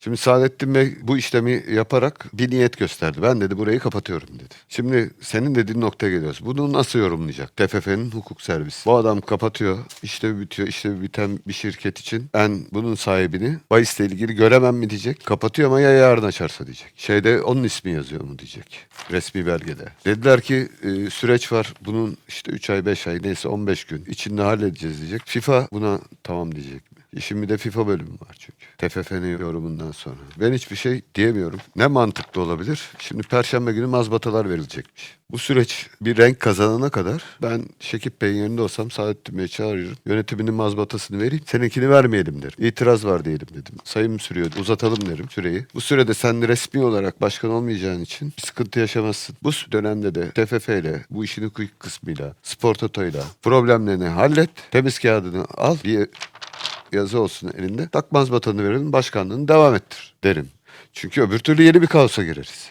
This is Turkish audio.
Şimdi Saadettin Bey bu işlemi yaparak bir niyet gösterdi. Ben dedi burayı kapatıyorum dedi. Şimdi senin dediğin noktaya geliyoruz. Bunu nasıl yorumlayacak? TFF'nin hukuk servisi. Bu adam kapatıyor, işlevi bitiyor, işlevi biten bir şirket için ben bunun sahibini bahisle ilgili göremem mi diyecek. Kapatıyor ama ya yarın açarsa diyecek. Şeyde onun ismi yazıyor mu diyecek. Resmi belgede. Dediler ki e, süreç var. Bunun işte 3 ay 5 ay neyse 15 gün içinde halledeceğiz diyecek. FIFA buna tamam diyecek mi? İşin bir de FIFA bölümü var çünkü. TFF'nin yorumundan sonra. Ben hiçbir şey diyemiyorum. Ne mantıklı olabilir? Şimdi Perşembe günü mazbatalar verilecekmiş. Bu süreç bir renk kazanana kadar ben Şekip Bey'in yerinde olsam Saadettin Bey'i çağırıyorum. Yönetiminin mazbatasını vereyim. Seninkini vermeyelim derim. İtiraz var diyelim dedim. Sayım sürüyor. Uzatalım derim süreyi. Bu sürede sen resmi olarak başkan olmayacağın için bir sıkıntı yaşamazsın. Bu dönemde de TFF ile bu işin hukuk kısmıyla, spor totoyla problemlerini hallet. Temiz kağıdını al. Bir yazı olsun elinde. Takmaz batanı verelim başkanlığını devam ettir derim. Çünkü öbür türlü yeni bir kaosa gireriz.